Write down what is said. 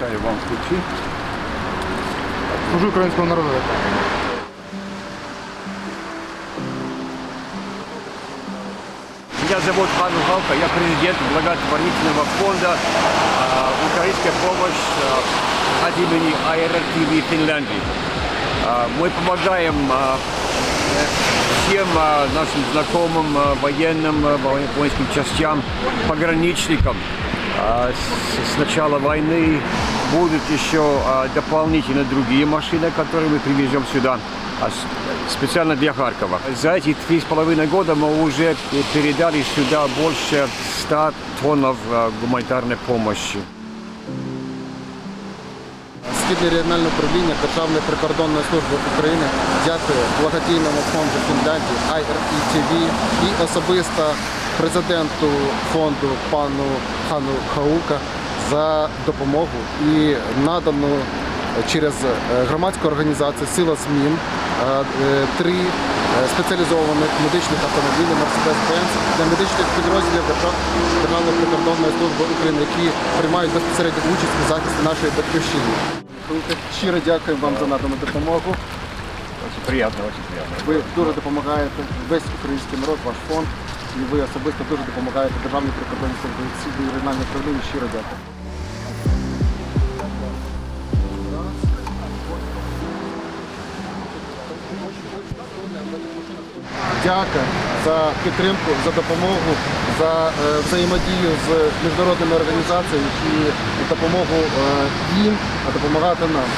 Вручаю вам ключі. Служу українському народу. Меня зовут Хан Галка, я президент благотворительного фонда а, «Украинская помощь» а, от имени АРРТВ Финляндии. А, Мы помогаем э, всем нашим знакомым военным, во- воинским частям, пограничникам. А, С с начала войны будут еще а, дополнительно другие машины, которые мы привезем сюда а с- специально для Харькова. За эти три с половиной года мы уже пе- передали сюда больше 100 тоннов а, гуманитарной помощи. Східне регіональне управління Державної прикордонної служби України дякує благодійному фонду Фінляндії IRETV і особисто президенту фонду пану Хану Хаука за допомогу і надану через е, громадську організацію Сила змін е, е, три спеціалізованих медичних автомобілі Mercedes-Benz для медичних підрозділів Держав- Державної прикордонної служби України, які приймають безпосередню участь у захисті нашої батьківщини. Щиро дякуємо вам за надану допомогу. Очень приятно, очень приятно. Ви дуже допомагаєте весь український народ, ваш фонд, і ви особисто дуже допомагаєте Державній прикордонній службі Східної регіональної управління. Щиро дякую. Дяка за підтримку, за допомогу, за е, взаємодію з міжнародними організаціями, які допомогу е, їм, допомагати нам.